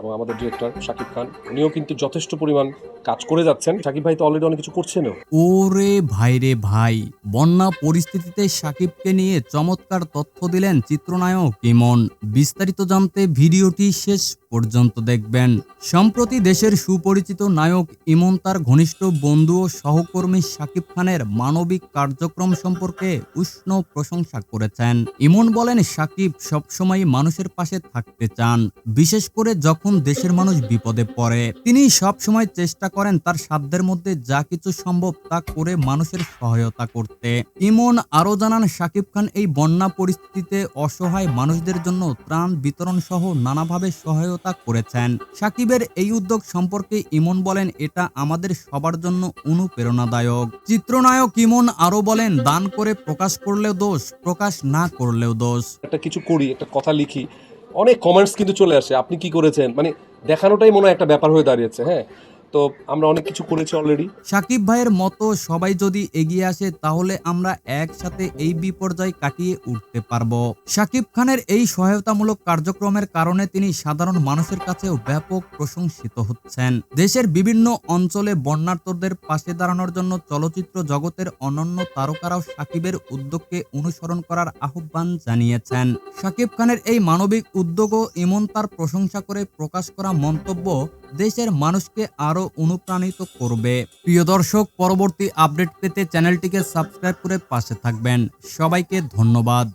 এবং আমাদের ডিরেক্টর শাকিব খান, উনিও কিন্তু যথেষ্ট পরিমাণ কাজ করে যাচ্ছেন। শাকিব ভাই তো অলরেডি অনেক কিছু করছেনও। ওরে ভাইরে ভাই, বন্যা পরিস্থিতিতে সাকিবকে নিয়ে চমৎকার তথ্য দিলেন চিত্রনায়ক ইমন। বিস্তারিত জানতে ভিডিওটি শেষ পর্যন্ত দেখবেন। সম্প্রতি দেশের সুপরিচিত নায়ক ইমন তার ঘনিষ্ঠ বন্ধু ও সহকর্মী সাকিব খানের মানবিক কার্যক্রম সম্পর্কে উষ্ণ প্রশংসা করেছেন। ইমন বলেন সাকিব সবসময় মানুষের পাশে থাকতে চান, বিশেষ করে যখন দেশের মানুষ বিপদে পড়ে, তিনি সবসময় চেষ্টা করেন তার সাধ্যের মধ্যে যা কিছু সম্ভব তা করে মানুষের সহায়তা করতে। ইমন আরও জানান সাকিব খান এই বন্যা পরিস্থিতিতে অসহায় মানুষদের জন্য ত্রাণ বিতরণ সহ নানাভাবে সহায়তা করেছেন। সাকিবের এই উদ্যোগ সম্পর্কে ইমন বলেন, এটা আমাদের সবার জন্য অনুপ্রেরণাদায়ক। চিত্রনায়ক ইমন আরও বলেন, দান করে প্রকাশ করলেও দোষ, প্রকাশ না করলেও দোষ। একটা কিছু করি, একটা কথা লিখি অনেক কমেন্টস কিন্তু চলে আসে। আপনি কি করেছেন? মানে দেখানোটাই মনে হয় একটা ব্যাপার হয়ে দাঁড়িয়েছে হ্যাঁ? তো আমরা অনেক কিছু করেছি অলরেডি সাকিব ভাইয়ের মতো সবাই যদি এগিয়ে আসে, তাহলে আমরা একসাথে এই বিপর্যয় কাটিয়ে উঠতে পারব। সাকিব খানের এই সহায়তামূলক কার্যক্রমের কারণে তিনি সাধারণ মানুষের কাছেও ব্যাপক প্রশংসিত হচ্ছেন। দেশের বিভিন্ন অঞ্চলে বন্যার্তদের পাশে দাঁড়ানোর জন্য চলচ্চিত্র জগতের অনন্য তারকারাও সাকিবের উদ্যোগকে অনুসরণ করার আহ্বান জানিয়েছেন। সাকিব খানের এই মানবিক উদ্যোগও ইমন তার প্রশংসা করে প্রকাশ করা মন্তব্য দেশের মানুষকে আরও অনুপ্রাণিত করবে। প্রিয় দর্শক, পরবর্তী আপডেট পেতে চ্যানেলটিকে সাবস্ক্রাইব করে পাশে থাকবেন। সবাইকে ধন্যবাদ।